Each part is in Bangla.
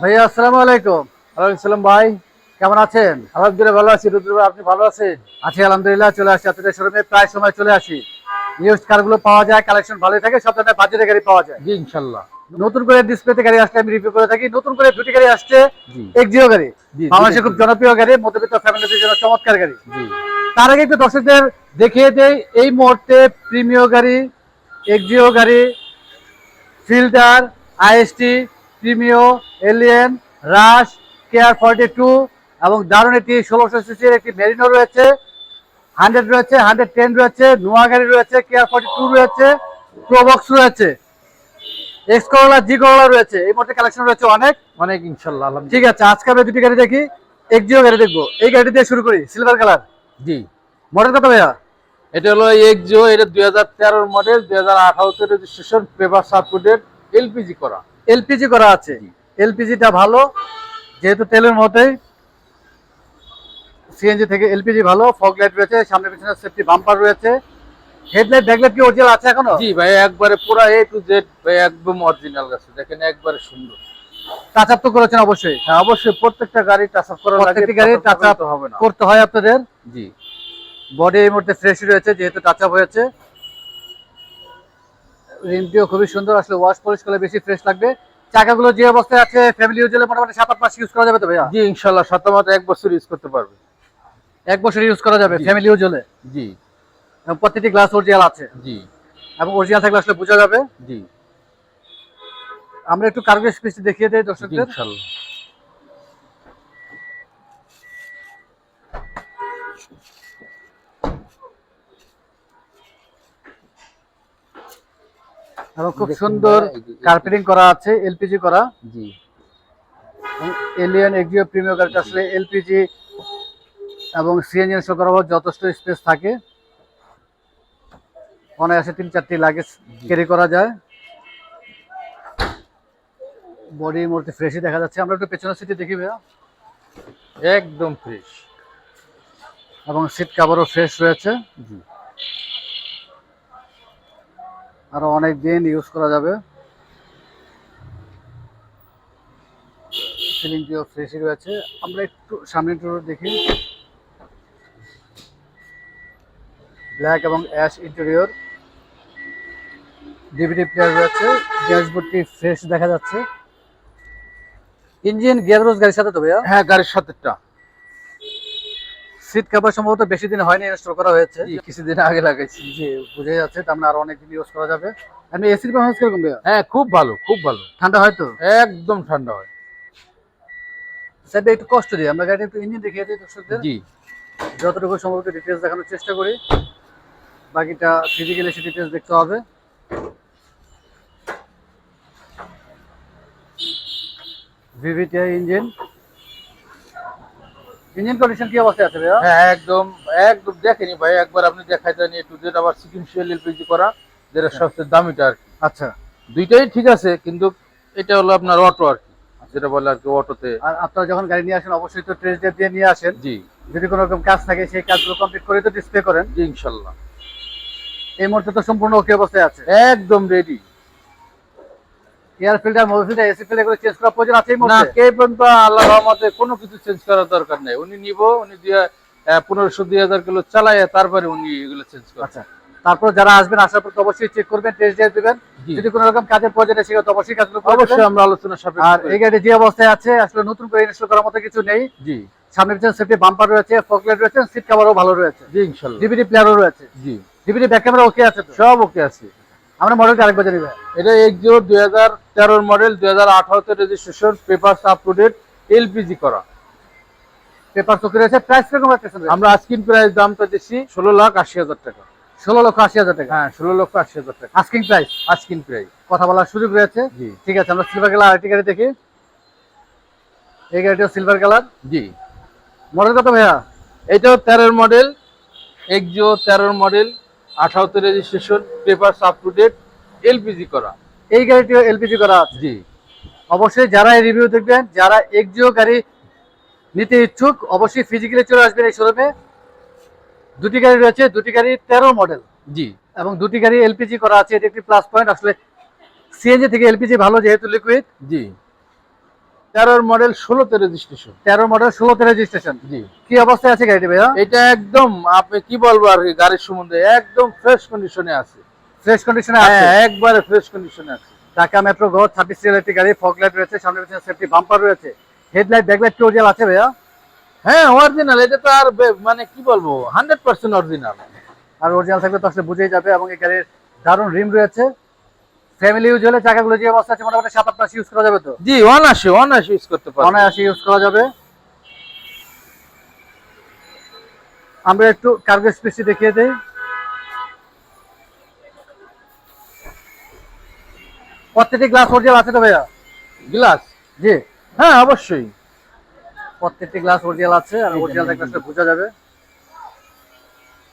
ভাইয়া আসসালামু আলাইকুম। ওয়ালাইকুম সালাম ভাই কেমন আছেন? আলহামদুলিল্লাহ ভালো আছি রুদ্র ভাই আপনি ভালো আছেন? আছি আলহামদুলিল্লাহ চলে আসছি আপনাদের শোরুমে প্রায় সময় চলে আসি। নিউজ কারগুলো পাওয়া যায় কালেকশন ভালোই থাকে সব ধরনের বাজেটের গাড়ি পাওয়া যায়। জি ইনশাল্লাহ। নতুন করে ডিসপ্লেতে গাড়ি আসলে আমি রিভিউ করে থাকি নতুন করে দুটি গাড়ি আসছে এক জিও গাড়ি। বাংলাদেশের খুব জনপ্রিয় গাড়ি মধ্যবিত্ত ফ্যামিলিদের জন্য চমৎকার গাড়ি। তার আগে একটু দর্শকদের দেখিয়ে দেই এই মুহূর্তে প্রিমিয় গাড়ি এক্সিও গাড়ি filter IST Premio Allion Rush care forty two এবং দারুণ একটি ষোলোশো সিসির একটি মেরিনো রয়েছে। হান্ড্রেড রয়েছে হান্ড্রেড টেন রয়েছে নোয়া গাড়ি রয়েছে কেয়ার ফর্টি টু রয়েছে প্রোবক্স রয়েছে। এক্স করোলা জি করোলা রয়েছে। এই মুহূর্তে কালেকশন রয়েছে অনেক। অনেক ইনশাল্লাহ ঠিক আছে আজকে আমরা দুটি গাড়ি দেখি। এক্সিও গাড়ি দেখব। এই গাড়ি দিয়ে শুরু করি। সিলভার কালার জি। মডেল কত ভাইয়া? এটা হলো এক্সিও এটা দুই হাজার তেরোর মডেল দুই হাজার আঠারোতে রেজিস্ট্রেশন পেপার সার্কুলেট এলপিজি করা। এলপিজি করা আছে। এলপিজিটা ভালো যেহেতু তেলের মতোই সিএনজি থেকে এলপিজি ভালো ফগ লাইট রয়েছে সামনে পিছনে সেফটি বাম্পার রয়েছে। হেডলাইট ব্যাকলাইট কি অরিজিনাল আছে এখনও? জি ভাই একবারে পুরা এ টু জেড ভাই একদম অরিজিনাল আছে। দেখেন একবারে সুন্দর। টাচ আপ তো করেছেন অবশ্যই? হ্যাঁ অবশ্যই। প্রত্যেকটা গাড়ি টাচ আপ করা লাগে গাড়ি টাচ আপ হবে না। করতে হয় আপনাদের। জি। বডি এই মুহূর্তে ফ্রেশ রয়েছে যেহেতু টাচ আপ হয়েছে। রিমটিও খুবই সুন্দর আসলে ওয়াশ পলিশ করলে বেশি ফ্রেশ লাগবে। চাকাগুলো যে অবস্থায় আছে ফ্যামিলি ইউজ হলে মোটামুটি সাত আট মাস ইউজ করা যাবে তো ভাইয়া? জি ইনশাল্লাহ সাতামাত এক বছর ইউজ করতে পারবে। এক বছর ইউজ করা যাবে ফ্যামিলি ইউজ হলে? জি। এবং প্রত্যেকটি গ্লাস অরিজিনাল আছে? জি। এবং অরিজিনাল থাকলে আসলে বোঝা যাবে। জি। আমরা একটু কার্গো স্পেসটি দেখিয়ে দেই দর্শকদের। ইনশাল্লাহ। এবং খুব সুন্দর কার্পেটিং করা আছে এলপিজি করা। জি। এলিয়ান এক্সিও প্রিমিয়ার গাড়িটা আসলে এলপিজি এবং সিএনজি করা যথেষ্ট স্পেস থাকে। অনায়াসে তিন চারটি লাগেজ ক্যারি করা যায়। বডি মূর্তি ফ্রেশই দেখা যাচ্ছে। আমরা একটু পেছনের সিটে দেখি ভাইয়া। একদম ফ্রেশ এবং সিট কাভারও ফ্রেশ রয়েছে। জি। আরও অনেক দিন ইউজ করা যাবে। সিলিংটিও ফ্রেশই রয়েছে। আমরা একটু সামনে একটু দেখি। ব্ল্যাক এবং অ্যাশ ইন্টেরিয়র। ডিভিডি প্লেয়ার রয়েছে। ড্যাশবোর্ডটি ফ্রেশ দেখা যাচ্ছে। ইঞ্জিন গিয়ারবক্স গাড়ির সাথে তো ভাইয়া? হ্যাঁ গাড়ির সাথেটা সিট কভার সম্ভবত বেশি দিন হয়নি ইনস্টল করা হয়েছে। কিছুদিন আগে লাগাইছি। যে বুঝে যাচ্ছে তার মানে আরও অনেক দিন ইউজ করা যাবে। আপনি এসির পারফরমেন্স কীরকম হ্যাঁ খুব ভালো খুব ভালো। ঠান্ডা হয় তো? একদম ঠান্ডা হয়। স্যার একটু কষ্ট দিই আমরা গাড়িটা একটু ইঞ্জিন দেখিয়ে দিই দর্শকদের। জি। যতটুকু সম্ভব ডিটেলস দেখানোর চেষ্টা করি। বাকিটা ফিজিক্যালি সে ডিটেলস দেখতে হবে। ভিভিটিআই ইঞ্জিন ইঞ্জিন কন্ডিশন কি অবস্থায় আছে ভাইয়া? হ্যাঁ একদম একদম দেখেনি ভাই একবার আপনি দেখাই দেন একটু যেটা আবার সিকুয়েন্সিয়াল এলপিজি করা যেটা সবচেয়ে দামিটা আর কি। আচ্ছা। দুইটাই ঠিক আছে কিন্তু এটা হলো আপনার অটো আর কি যেটা বলে আর কি অটোতে আর আপনারা যখন গাড়ি নিয়ে আসেন অবশ্যই তো ট্রেস ড্রাইভ দিয়ে নিয়ে আসেন। জি। যদি কোনো রকম কাজ থাকে সেই কাজগুলো কমপ্লিট করে তো ডিসপ্লে করেন। জি ইনশাল্লাহ। এই মুহূর্তে তো সম্পূর্ণ ওকে অবস্থায় আছে। একদম ready air filter mobile filter AC filter এগুলো চেঞ্জ করার প্রয়োজন আছে না কে পর্যন্ত আল্লাহ রহমতে কোনো কিছু চেঞ্জ করার দরকার নেই। উনি নিব উনি দিয়ে পনেরোশো দুই হাজার কিলো চালায় তারপরে উনি এগুলো চেঞ্জ করেন আচ্ছা তারপর যারা আসবেন আসার পর অবশ্যই চেক করবেন টেস্ট ড্রাইভ দিবেন। যদি কোনো রকম কাজের প্রয়োজন সেগুলো তো অবশ্যই করে অবশ্যই আমরা আলোচনা আর এই গাড়ি যে অবস্থায় আছে আসলে নতুন করে ইনস্টল করার মতো কিছু নেই। জি। সামনে পিছনে সেফটি বাম্পার রয়েছে ফকলাইট রয়েছে সিট কভারও ভালো রয়েছে। জি ইনশাল্লাহ। ডিভিডি প্লেয়ারও রয়েছে। জি। ডিভিডি ব্যাক ক্যামেরা ওকে আছে তো? সব ওকে আছে। আমরা মডেলটা আরেকবার জানি ভাই এটা এক্সিও দুই হাজার তেরোর মডেল দুই হাজার আঠারোতে registration paper up to date LPG করা। পেপার চোখে রয়েছে প্রাইস কীরকম রাখতেছেন আমরা আস্কিন প্রাইস দামটা দিচ্ছি ষোলো লাখ আশি হাজার টাকা। ষোলো লক্ষ আশি হাজার টাকা? হ্যাঁ ষোলো লক্ষ আশি হাজার টাকা। আস্কিং প্রাইস আস্কিন প্রাইস কথা বলার সুযোগ রয়েছে? জি। ঠিক আছে আমরা সিলভার কালার আরেকটি গাড়ি দেখি। এই গাড়িটা সিলভার কালার জি। মডেল কত ভাইয়া? এটাও তেরোর মডেল এক্সিও তেরোর মডেল আঠারোতে registration paper up to date LPG করা। এই গাড়িটিও এলপিজি করা আছে? জি। অবশ্যই যারা এই রিভিউ দেখবেন যারা এক্সিও গাড়ি নিতে ইচ্ছুক অবশ্যই ফিজিক্যালি চলে আসবেন এই শোরুমে দুটি গাড়ি রয়েছে দুটি গাড়ি তেরো মডেল জি। এবং দুটি গাড়ি এলপিজি করা আছে এটি একটি প্লাস পয়েন্ট আসলে সিএনজি থেকে এলপিজি ভালো যেহেতু লিকুইড জি। তেরোর মডেল ষোলোতে রেজিস্ট্রেশন তেরো মডেল ষোলোতে রেজিস্ট্রেশন জি। কি অবস্থায় আছে গাড়িটি ভাইয়া? এটা একদম আপনি কি বলব আর গাড়ির সম্বন্ধে একদম ফ্রেশ কন্ডিশনে আছে। ফ্রেশ কন্ডিশনে আছে? হ্যাঁ একবারে ফ্রেশ কন্ডিশনে আছে। ঢাকা মেট্রো গো ছাব্বিশ সিএল গাড়ি ফগ লাইট রয়েছে সামনে পিছনে সেফটি বাম্পার রয়েছে। হেডলাইট ব্যাকলাইট কি ওরিয়াল আছে ভাইয়া? হ্যাঁ অরিজিনাল এটা তো আর মানে কি বলব হান্ড্রেড পার্সেন্ট অরিজিনাল আর অরিজিনাল থাকলে তো আসলে বুঝেই যাবে এবং এই গাড়ির দারুণ রিম রয়েছে। ফ্যামিলি ইউজ হলে চাকাগুলো যে অবস্থা আছে মোটামুটি সাত আট মাস ইউজ করা যাবে তো? জি অনাশি অনাশি ইউজ করতে পারবেন অনায়াসে ইউজ করা যাবে। আমরা একটু কার্গো স্পেসটি দেখিয়ে দিই। প্রত্যেকটি গ্লাস অরিজিনাল আছে তো ভাইয়া? গ্লাস জি। হ্যাঁ অবশ্যই। প্রত্যেকটি গ্লাস অরিজিনাল আছে আর অরিজিনাল এই বোঝা যাবে।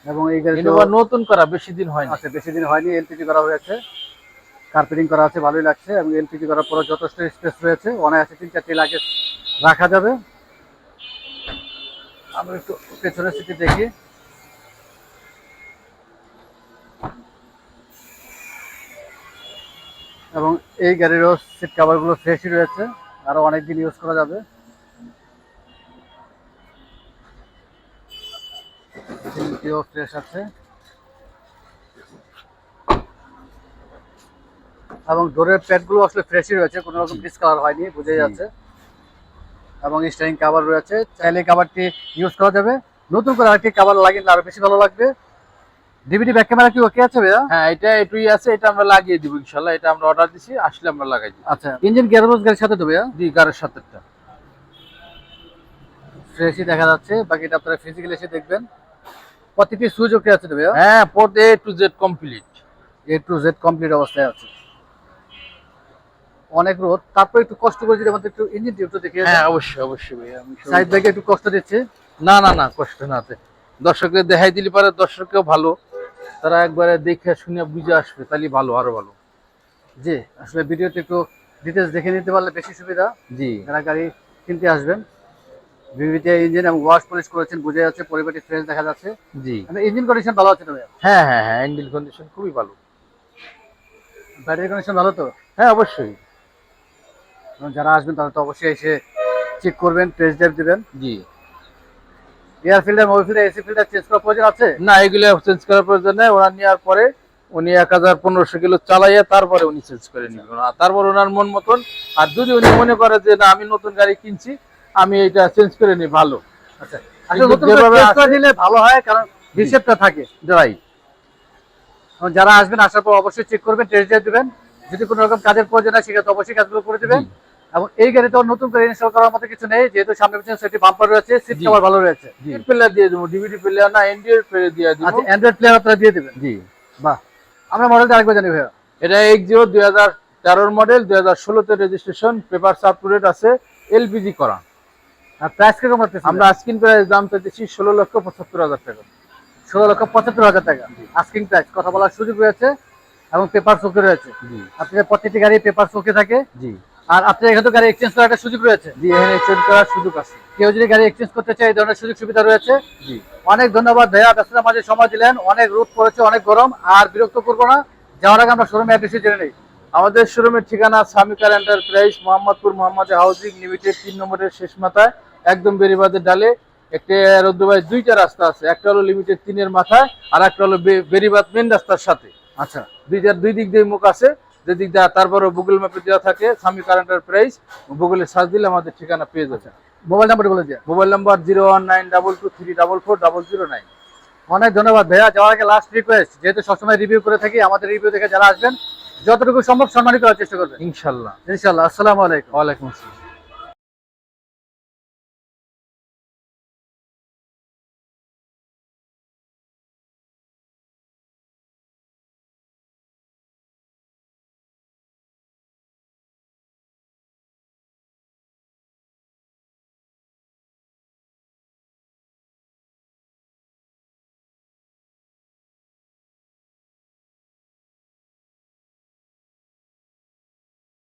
এবং এই গাড়ি নতুন করা বেশি দিন হয়নি। আচ্ছা বেশি দিন হয়নি এলপিজি করা হয়েছে। কার্পেটিং করা আছে, ভালোই লাগছে এবং এলপিজি করার পরে যথেষ্ট স্পেস রয়েছে। অনায়াসে তিন চারটি লাগেজ রাখা যাবে। আমরা একটু পেছনের সিটি দেখি। এবং এই গাড়িরও সিট কাভারগুলো ফ্রেশই রয়েছে আরও অনেক দিন ইউজ করা যাবে। ফ্রেশ আছে। এবং ডোরের প্যাডগুলো আসলে ফ্রেশই রয়েছে কোনো রকম ডিসকালার হয়নি বোঝা যাচ্ছে। এবং স্টারিং কাভার রয়েছে চাইলে কাভারটি ইউজ করা যাবে। নতুন করে আরেকটি কাভার লাগিয়ে আরও বেশি ভালো লাগবে। ডিভিডি ব্যাক ক্যামেরা কি ওকে আছে ভাইয়া? হ্যাঁ এটা এটুই আছে এটা আমরা লাগিয়ে দিব ইনশাল্লাহ এটা আমরা অর্ডার দিছি আসলে আমরা লাগাই দিব। আচ্ছা ইঞ্জিন গিয়ারবক্স গাড়ির সাথে তো ভাইয়া? জি গাড়ির সাথেটা ফ্রেশই দেখা যাচ্ছে বাকিটা আপনারা ফিজিক্যালি এসে দেখবেন। প্রতিটি সুইচ ওকে আছে তো ভাইয়া? হ্যাঁ port A to Z complete A to Z complete অবস্থায় আছে। অনেক রোদ। তারপর একটু কষ্ট করে যদি আমাদের একটু ইঞ্জিন একটু দেখিয়ে হ্যাঁ অবশ্যই অবশ্যই ভাই আমি সাইড ব্যাগে একটু কষ্ট দিচ্ছে? না না না কষ্ট না তে। দর্শকদের দেখাই দিলে পারে দর্শককেও ভালো। তারা একবারে দেখে শুনে বুঝে আসবে তাহলে ভালো আরও ভালো। জি আসলে ভিডিওতে একটু ডিটেলস দেখে নিতে পারলে বেশি সুবিধা। জি। যারা গাড়ি কিনতে আসবেন ইঞ্জিন এবং ওয়াশ পলিশ করেছেন বুঝে যাচ্ছে পরিবারটি ফ্রেশ দেখা যাচ্ছে। জি। ইঞ্জিন কন্ডিশন ভালো আছে তো হ্যাঁ হ্যাঁ হ্যাঁ কন্ডিশন খুবই ভালো। ব্যাটারি কন্ডিশন ভালো তো? হ্যাঁ অবশ্যই। যারা আসবেন তারা তো অবশ্যই এসে চেক করবেন টেস্ট ড্রাইভ দিবেন। জি। Air filter mobile filter AC filter change করার প্রয়োজন আছে? না এগুলো চেঞ্জ করার প্রয়োজন নেই। ওরা নেওয়ার পরে উনি এক হাজার পনেরোশো কিলো চালাইয়া তারপরে উনি চেঞ্জ করে নেবেন। তারপর ওনার মন মতন আর যদি উনি মনে করে যে না আমি নতুন গাড়ি কিনছি আমি এটা চেঞ্জ করে নিই ভালো। আচ্ছা। আছে- নিলে ভালো হয় কারণ হিসেবটা থাকে। এবং যারা আসবেন আসার পর অবশ্যই চেক করবেন টেস্ট দিবেন। যদি কোনো রকম কাজের প্রয়োজন হয় সেক্ষেত্রে অবশ্যই কাজগুলো করে দিবেন। এবং এই গাড়িতে নতুন করে ইনস্টল করার মতো কিছু নেই যেহেতু সামনে পিছনে সেটি বাম্পার রয়েছে সিট কভার ভালো রয়েছে। প্লেয়ার দিয়ে দেবো ডিভিডি প্লেয়ার না এনডিএর প্লেয়ার দিয়ে দিব। আচ্ছা অ্যান্ড্রয়েড প্লেয়ার আপনারা দিয়ে দেবেন? জি। বাহ। আমরা মডেলটা আরেকবার জানি ভাইয়া। এটা এক জিরো দুই হাজার তেরোর মডেল দুই হাজার ষোলোতে registration paper up to date আছে এলপিজি করা। আর প্রাইস কীরকম রাখতেছেন? আমরা আস্কিং প্রাইস দাম চাইতেছি ষোলো লক্ষ পঁচাত্তর হাজার টাকা। ষোলো লক্ষ পঁচাত্তর হাজার টাকা। আস্কিং প্রাইস কথা বলার সুযোগ রয়েছে এবং পেপার চোখে রয়েছে। জি। আপনাদের প্রত্যেকটি গাড়ি পেপার চোখে থাকে। জি। আর আপনার এখানে তো গাড়ি এক্সচেঞ্জ করার একটা সুযোগ রয়েছে। জি এখানে চেঞ্জ করার সুযোগ আছে। কেউ যদি গাড়ি এক্সচেঞ্জ করতে চায় এই ধরনের সুযোগ সুবিধা রয়েছে? জি। অনেক ধন্যবাদ ভাইয়া ব্যস্ততার মাঝে সময় দিলেন। অনেক রোদ পড়েছে অনেক গরম আর বিরক্ত করব না। যাওয়ার আগে আমরা শোরুমে অ্যাড্রেসে জেনে নেই। আমাদের শোরুমের ঠিকানা Samikar enterprise Mohammadpur Mohammad housing limited তিন নম্বরের শেষ মাথায় একদম বেরিবাদের ডালে। একটা রোদ্দুবাই দুইটা রাস্তা আছে একটা হলো লিমিটেড তিনের মাথায় আর একটা হলো বেরিবাদ মেন রাস্তার সাথে। আচ্ছা। দুইটার দুই দিক দিয়ে মুখ আছে। যে দিক দিয়ে তারপরে গুগল ম্যাপে দেওয়া থাকে স্বামী কারেন্টের প্রাইস গুগলে সার্চ দিলে আমাদের ঠিকানা পেয়ে যাবে। মোবাইল নাম্বার বলে দিয়ে mobile number zero one nine double two three double four double zero nine অনেক ধন্যবাদ ভাইয়া। যাওয়ার আগে লাস্ট রিকোয়েস্ট যেহেতু সবসময় রিভিউ করে থাকি আমাদের রিভিউ দেখে যারা আসবেন যতটুকু সম্ভব সম্মানিত করার চেষ্টা করবেন। ইনশাল্লাহ। ইনশাল্লাহ। আসসালামু আলাইকুম। ওয়ালাইকুম আসসালাম।